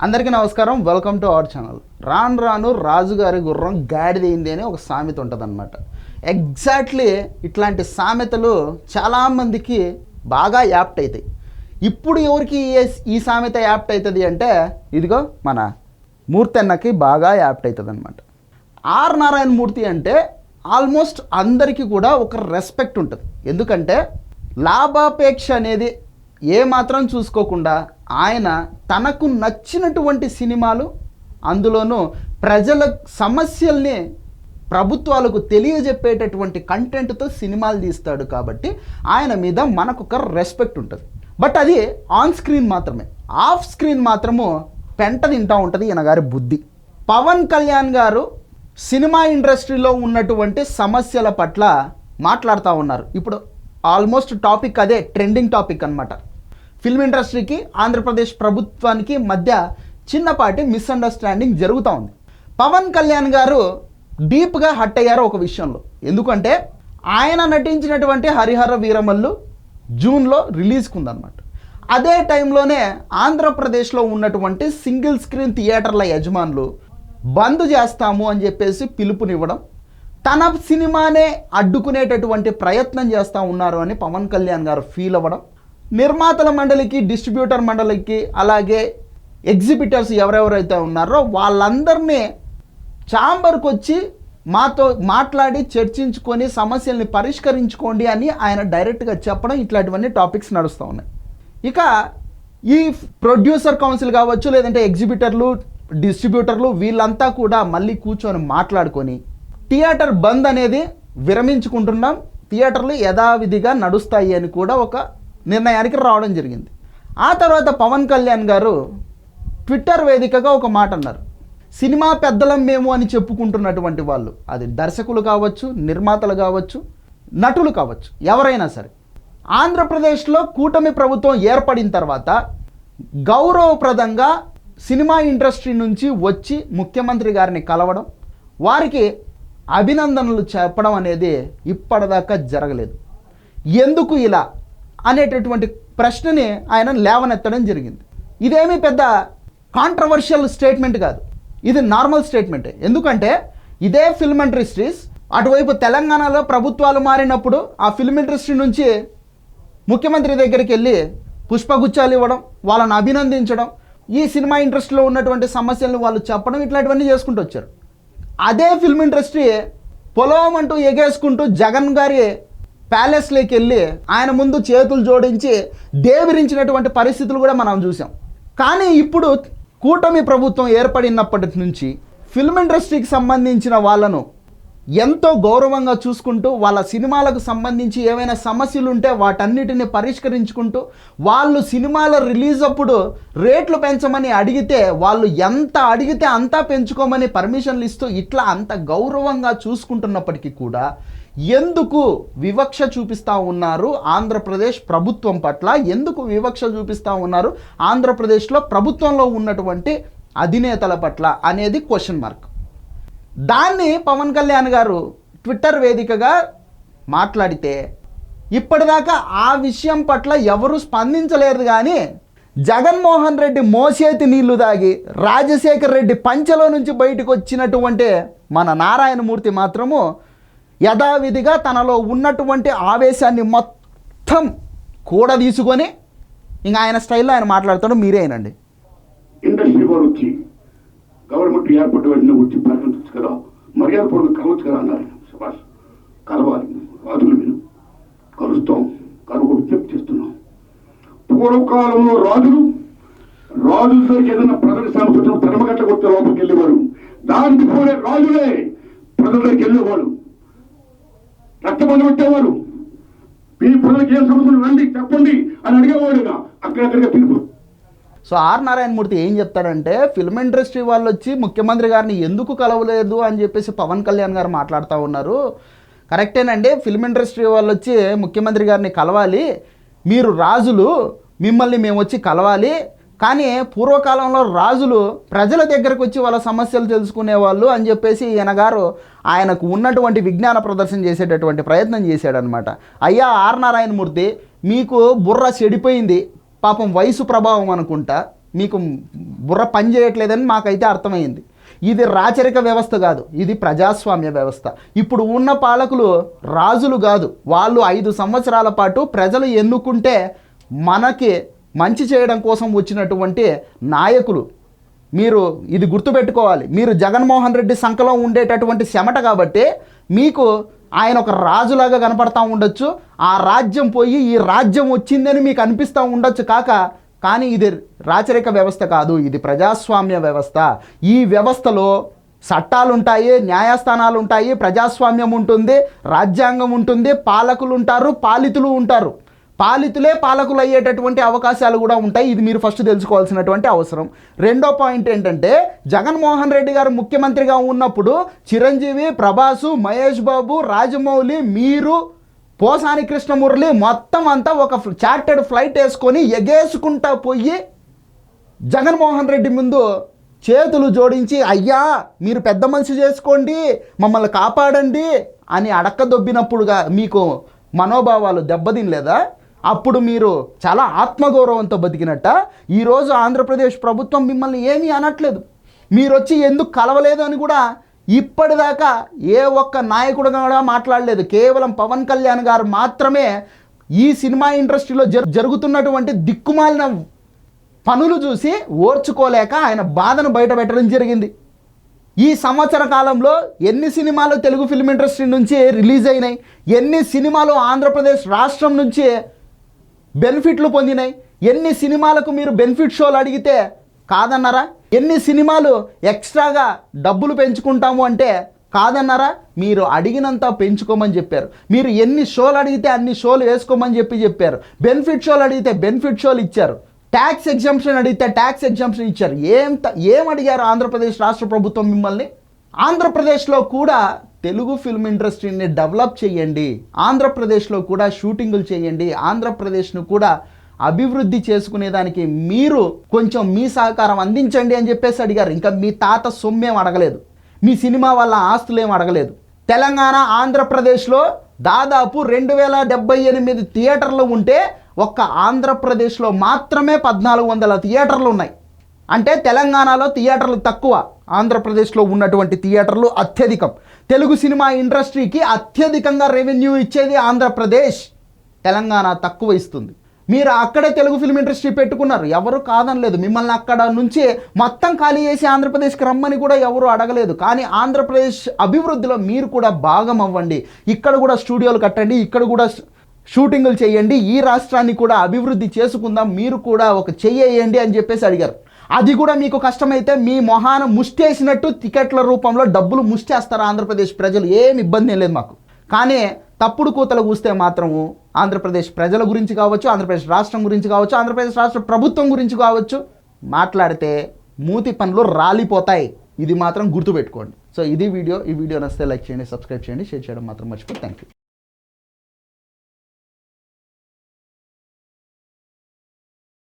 అందరికీ నమస్కారం. Welcome to our channel రాను రాను రాజుగారి గుర్రం గాడిదైంది అని ఒక సామెత ఉంటుంది ఎగ్జాక్ట్లీ ఇట్లాంటి సామెతలు చాలామందికి బాగా యాప్ట్ అవుతాయి ఇప్పుడు ఎవరికి ఈ- ఈ సామెత యాప్ట్ అవుతుంది అంటే ఇదిగో మన మూర్తి అన్నకి బాగా యాప్ట్ అవుతుంది అనమాట ఆర్ నారాయణ మూర్తి అంటే ఆల్మోస్ట్ అందరికీ కూడా ఒక రెస్పెక్ట్ ఉంటుంది. ఎందుకంటే లాభాపేక్ష అనేది ఏ మాత్రం చూసుకోకుండా ఆయన తనకు నచ్చినటువంటి సినిమాలు అందులోనూ ప్రజల సమస్యల్ని ప్రభుత్వాలకు తెలియజెప్పేటటువంటి కంటెంట్తో సినిమాలు తీస్తాడు కాబట్టి ఆయన మీద మనకు ఒక రెస్పెక్ట్ ఉంటుంది. బట్ అది ఆన్ స్క్రీన్ మాత్రమే. ఆఫ్ స్క్రీన్ మాత్రము పెంట తింటా ఉంటుంది ఈయన గారి బుద్ధి. పవన్ కళ్యాణ్ గారు సినిమా ఇండస్ట్రీలో ఉన్నటువంటి సమస్యల పట్ల మాట్లాడుతూ ఉన్నారు. ఇప్పుడు ఆల్మోస్ట్ టాపిక్ అదే ట్రెండింగ్ టాపిక్ అన్నమాట. ఫిల్మ్ ఇండస్ట్రీకి ఆంధ్రప్రదేశ్ ప్రభుత్వానికి మధ్య చిన్నపాటి మిస్అండర్స్టాండింగ్ జరుగుతూ ఉంది. పవన్ కళ్యాణ్ గారు డీప్గా హట్ అయ్యారు ఒక విషయంలో. ఎందుకంటే ఆయన నటించినటువంటి హరిహర వీరమల్లు జూన్లో రిలీజ్కి ఉందన్నమాట అదే టైంలోనే ఆంధ్రప్రదేశ్లో ఉన్నటువంటి సింగిల్ స్క్రీన్ థియేటర్ల యజమానులు బంద్ చేస్తాము అని చెప్పేసి పిలుపునివ్వడం తన సినిమానే అడ్డుకునేటటువంటి ప్రయత్నం చేస్తూ ఉన్నారు అని పవన్ కళ్యాణ్ గారు ఫీల్ అవ్వడం నిర్మాతల మండలికి డిస్ట్రిబ్యూటర్ మండలికి అలాగే ఎగ్జిబిటర్స్ ఎవరెవరైతే ఉన్నారో వాళ్ళందరినీ ఛాంబర్కి వచ్చి మాతో మాట్లాడి చర్చించుకొని సమస్యల్ని పరిష్కరించుకోండి అని ఆయన డైరెక్ట్గా చెప్పడం ఇట్లాంటివన్నీ టాపిక్స్ నడుస్తూ ఉన్నాయి. ఇక ఈ ప్రొడ్యూసర్ కౌన్సిల్ కావచ్చు లేదంటే ఎగ్జిబిటర్లు డిస్ట్రిబ్యూటర్లు వీళ్ళంతా కూడా మళ్ళీ కూర్చొని మాట్లాడుకొని థియేటర్ బంద్ అనేది విరమించుకుంటున్నాం. థియేటర్లు యథావిధిగా నడుస్తాయి అని కూడా ఒక నిర్ణయానికి రావడం జరిగింది. ఆ తర్వాత పవన్ కళ్యాణ్ గారు ట్విట్టర్ వేదికగా ఒక మాట అన్నారు. సినిమా పెద్దలం మేము అని చెప్పుకుంటున్నటువంటి వాళ్ళు అది దర్శకులు కావచ్చు నిర్మాతలు కావచ్చు నటులు కావచ్చు ఎవరైనా సరే. ఆంధ్రప్రదేశ్లో కూటమి ప్రభుత్వం ఏర్పడిన తర్వాత గౌరవప్రదంగా సినిమా ఇండస్ట్రీ నుంచి వచ్చి ముఖ్యమంత్రి గారిని కలవడం వారికి అభినందనలు చెప్పడం అనేది ఇప్పటిదాకా జరగలేదు. ఎందుకు ఇలా? అనేటటువంటి ప్రశ్నని ఆయన లేవనెత్తడం జరిగింది. ఇదేమీ పెద్ద కాంట్రవర్షియల్ స్టేట్మెంట్ కాదు. ఇది నార్మల్ స్టేట్మెంటే ఎందుకంటే ఇదే ఫిల్మ్ ఇండస్ట్రీస్ అటువైపు తెలంగాణలో ప్రభుత్వాలు మారినప్పుడు ఆ ఫిల్మ్ ఇండస్ట్రీ నుంచి ముఖ్యమంత్రి దగ్గరికి వెళ్ళి పుష్పగుచ్చాలు ఇవ్వడం వాళ్ళని అభినందించడం ఈ సినిమా ఇండస్ట్రీలో ఉన్నటువంటి సమస్యలను వాళ్ళు చెప్పడం ఇట్లాంటివన్నీ చేసుకుంటూ వచ్చారు. అదే ఫిల్మ్ ఇండస్ట్రీ పొలం అంటూ ఎగేసుకుంటూ జగన్ గారి ప్యాలెస్లోకి వెళ్ళి ఆయన ముందు చేతులు జోడించి దేవిరించినటువంటి పరిస్థితులు కూడా మనం చూసాం. కానీ ఇప్పుడు కూటమి ప్రభుత్వం ఏర్పడినప్పటి నుంచి ఫిల్మ్ ఇండస్ట్రీకి సంబంధించిన వాళ్ళను ఎంతో గౌరవంగా చూసుకుంటూ వాళ్ళ సినిమాలకు సంబంధించి ఏవైనా సమస్యలు ఉంటే వాటన్నిటిని పరిష్కరించుకుంటూ వాళ్ళు సినిమాల రిలీజ్ అప్పుడు రేట్లు పెంచమని అడిగితే వాళ్ళు ఎంత అడిగితే అంతా పెంచుకోమని పర్మిషన్లు ఇస్తూ ఇట్లా అంత గౌరవంగా చూసుకుంటున్నప్పటికీ కూడా ఎందుకు వివక్ష చూపిస్తూ ఉన్నారు ఆంధ్రప్రదేశ్ ప్రభుత్వం పట్ల? ఎందుకు వివక్ష చూపిస్తూ ఉన్నారు ఆంధ్రప్రదేశ్లో ప్రభుత్వంలో ఉన్నటువంటి అధినేతల పట్ల అనేది క్వశ్చన్ మార్క్ దాన్ని పవన్ కళ్యాణ్ గారు ట్విట్టర్ వేదికగా మాట్లాడితే ఇప్పటిదాకా ఆ విషయం పట్ల ఎవరు స్పందించలేరు కానీ జగన్మోహన్ రెడ్డి మోసేతి నీళ్ళు దాగి రాజశేఖర్ రెడ్డి పంచలో నుంచి బయటకు వచ్చినటువంటి మన నారాయణమూర్తి మాత్రము యథావిధిగా తనలో ఉన్నటువంటి ఆవేశాన్ని మొత్తం కూడా తీసుకొని ఇంకా ఆయన స్టైల్లో ఆయన మాట్లాడుతాడు మీరే అయినండి ఇండస్ట్రీ వారు వచ్చి గవర్నమెంట్ ఏర్పాటు వెంటనే వచ్చి ప్రకటించచ్చు కదా మర్యాద పూర్వక కలవచ్చు కదా అన్నారు సుభాష్. కలవాలి రాజులు మీరు. కలుస్తాం కనుక విజ్ఞప్తి చేస్తున్నాం. పూర్వకాలంలో రాజులు రాజుల దగ్గరికి ఏదైనా ప్రజల సమస్య తరమగట్ల కొత్త లోపలికి వెళ్ళేవారు. దానికి పోలే రాజులే ప్రజల దగ్గరికి వెళ్ళేవాడు రక్తబంధం పెట్టేవారు మీ ప్రజలకు ఏం సమస్యలు రండి చెప్పండి అని అడిగేవాడుగా. అక్కడక్కడిగా పిలుపు. సో ఆర్ నారాయణమూర్తి ఏం చెప్తాడంటే ఫిల్మ్ ఇండస్ట్రీ వాళ్ళు వచ్చి ముఖ్యమంత్రి గారిని ఎందుకు కలవలేదు అని చెప్పేసి పవన్ కళ్యాణ్ గారు మాట్లాడుతూ ఉన్నారు. కరెక్టేనండి ఫిల్మ్ ఇండస్ట్రీ వాళ్ళు వచ్చి ముఖ్యమంత్రి గారిని కలవాలి. మీరు రాజులు మిమ్మల్ని మేము వచ్చి కలవాలి. కానీ పూర్వకాలంలో రాజులు ప్రజల దగ్గరకు వచ్చి వాళ్ళ సమస్యలు తెలుసుకునేవాళ్ళు అని చెప్పేసి ఈయన గారు ఆయనకు ఉన్నటువంటి విజ్ఞాన ప్రదర్శన చేసేటటువంటి ప్రయత్నం చేశాడనమాట అయ్యా ఆర్ నారాయణమూర్తి మీకు బుర్ర చెడిపోయింది పాపం వయసు ప్రభావం అనుకుంటా మీకు బుర్ర పని చేయట్లేదని మాకైతే అర్థమైంది. ఇది రాచరిక వ్యవస్థ కాదు ఇది ప్రజాస్వామ్య వ్యవస్థ. ఇప్పుడు ఉన్న పాలకులు రాజులు కాదు వాళ్ళు ఐదు సంవత్సరాల పాటు ప్రజలు ఎన్నుకుంటే మనకి మంచి చేయడం కోసం వచ్చినటువంటి నాయకులు. మీరు ఇది గుర్తుపెట్టుకోవాలి. మీరు జగన్మోహన్ రెడ్డి సంఖలో ఉండేటటువంటి చెమట కాబట్టి మీకు ఆయన ఒక రాజులాగా కనపడతా ఉండొచ్చు. ఆ రాజ్యం పోయి ఈ రాజ్యం వచ్చిందని మీకు అనిపిస్తూ ఉండొచ్చు కాక కానీ ఇది రాచరిక వ్యవస్థ కాదు. ఇది ప్రజాస్వామ్య వ్యవస్థ. ఈ వ్యవస్థలో చట్టాలు ఉంటాయి న్యాయస్థానాలు ఉంటాయి ప్రజాస్వామ్యం ఉంటుంది రాజ్యాంగం ఉంటుంది పాలకులు ఉంటారు పాలితులు ఉంటారు. పాలితులే పాలకులు అయ్యేటటువంటి అవకాశాలు కూడా ఉంటాయి. ఇది మీరు ఫస్ట్ తెలుసుకోవాల్సినటువంటి అవసరం. రెండో పాయింట్ ఏంటంటే జగన్మోహన్ రెడ్డి గారు ముఖ్యమంత్రిగా ఉన్నప్పుడు చిరంజీవి ప్రభాసు మహేష్ బాబు రాజమౌళి మీరు పోసాని కృష్ణమురళి మొత్తం అంతా ఒక చార్టెడ్ ఫ్లైట్ వేసుకొని ఎగేసుకుంటా పోయి జగన్మోహన్ రెడ్డి ముందు చేతులు జోడించి అయ్యా మీరు పెద్ద మనిషి చేసుకోండి మమ్మల్ని కాపాడండి అని అడక్కదొబ్బినప్పుడుగా మీకు మనోభావాలు దెబ్బతినలేదా? అప్పుడు మీరు చాలా ఆత్మగౌరవంతో బతికినట్ట. ఈరోజు ఆంధ్రప్రదేశ్ ప్రభుత్వం మిమ్మల్ని ఏమీ అనట్లేదు. మీరు వచ్చి ఎందుకు కలవలేదు అని కూడా ఇప్పటిదాకా ఏ ఒక్క నాయకుడు కూడా మాట్లాడలేదు. కేవలం పవన్ కళ్యాణ్ గారు మాత్రమే ఈ సినిమా ఇండస్ట్రీలో జరుగుతున్నటువంటి దిక్కుమాలిన పనులు చూసి ఓర్చుకోలేక ఆయన బాధను బయట పెట్టడం జరిగింది. ఈ సంవత్సర కాలంలో ఎన్ని సినిమాలు తెలుగు ఫిల్మ్ ఇండస్ట్రీ నుంచి రిలీజ్ అయినాయి? ఎన్ని సినిమాలు ఆంధ్రప్రదేశ్ రాష్ట్రం నుంచి బెనిఫిట్లు పొందినాయి. ఎన్ని సినిమాలకు మీరు బెనిఫిట్ షోలు అడిగితే కాదన్నారా? ఎన్ని సినిమాలు ఎక్స్ట్రాగా డబ్బులు పెంచుకుంటాము అంటే కాదన్నారా? మీరు అడిగినంత పెంచుకోమని చెప్పారు. మీరు ఎన్ని షోలు అడిగితే అన్ని షోలు వేసుకోమని చెప్పి చెప్పారు. బెనిఫిట్ షోలు అడిగితే బెనిఫిట్ షోలు ఇచ్చారు. ట్యాక్స్ ఎగ్జామ్షన్ అడిగితే ట్యాక్స్ ఎగ్జామ్షన్ ఇచ్చారు. ఏం ఏం అడిగారు ఆంధ్రప్రదేశ్ రాష్ట్ర ప్రభుత్వం మిమ్మల్ని? ఆంధ్రప్రదేశ్లో కూడా తెలుగు ఫిల్మ్ ఇండస్ట్రీని డెవలప్ చేయండి. ఆంధ్రప్రదేశ్లో కూడా షూటింగులు చేయండి. ఆంధ్రప్రదేశ్ను కూడా అభివృద్ధి చేసుకునేదానికి మీరు కొంచెం మీ సహకారం అందించండి అని చెప్పేసి అడిగారు. ఇంకా మీ తాత సొమ్మేం అడగలేదు. మీ సినిమా వల్ల ఆస్తులు ఏం అడగలేదు. తెలంగాణ ఆంధ్రప్రదేశ్లో దాదాపు రెండు వేల డెబ్బై ఎనిమిది థియేటర్లు ఉంటే ఒక్క ఆంధ్రప్రదేశ్లో మాత్రమే పద్నాలుగు వందల థియేటర్లు ఉన్నాయి. అంటే తెలంగాణలో థియేటర్లు తక్కువ ఆంధ్రప్రదేశ్లో ఉన్నటువంటి థియేటర్లు అత్యధికం. తెలుగు సినిమా ఇండస్ట్రీకి అత్యధికంగా రెవెన్యూ ఇచ్చేది ఆంధ్రప్రదేశ్. తెలంగాణ తక్కువ ఇస్తుంది. మీరు అక్కడే తెలుగు ఫిల్మ్ ఇండస్ట్రీ పెట్టుకున్నారు. ఎవరు కాదనలేదు. మిమ్మల్ని అక్కడ నుంచి మొత్తం ఖాళీ చేసి ఆంధ్రప్రదేశ్కి రమ్మని కూడా ఎవరు అడగలేదు. కానీ ఆంధ్రప్రదేశ్ అభివృద్ధిలో మీరు కూడా భాగం అవ్వండి. ఇక్కడ కూడా స్టూడియోలు కట్టండి. ఇక్కడ కూడా షూటింగులు చేయండి. ఈ రాష్ట్రాన్ని కూడా అభివృద్ధి చేసుకుందాం. మీరు కూడా ఒక చెయ్యేయండి అని చెప్పేసి అడిగారు. అది కూడా మీకు కష్టమైతే మీ మొహాన ముష్టేసినట్టు టికెట్ల రూపంలో డబ్బులు ముష్టేస్తారు ఆంధ్రప్రదేశ్ ప్రజలు? ఏం ఇబ్బంది లేదు మాకు. కానీ తప్పుడు కూతలు కూస్తే మాత్రము ఆంధ్రప్రదేశ్ ప్రజల గురించి కావచ్చు ఆంధ్రప్రదేశ్ రాష్ట్రం గురించి కావచ్చు ఆంధ్రప్రదేశ్ రాష్ట్ర ప్రభుత్వం గురించి కావచ్చు మాట్లాడితే మూతి పనులు రాలిపోతాయి. ఇది మాత్రం గుర్తుపెట్టుకోండి. సో ఇది వీడియో. ఈ వీడియో నచ్చితే లైక్ చేయండి సబ్స్క్రైబ్ చేయండి షేర్ చేయడం మాత్రం మర్చిపోయి థ్యాంక్ యూ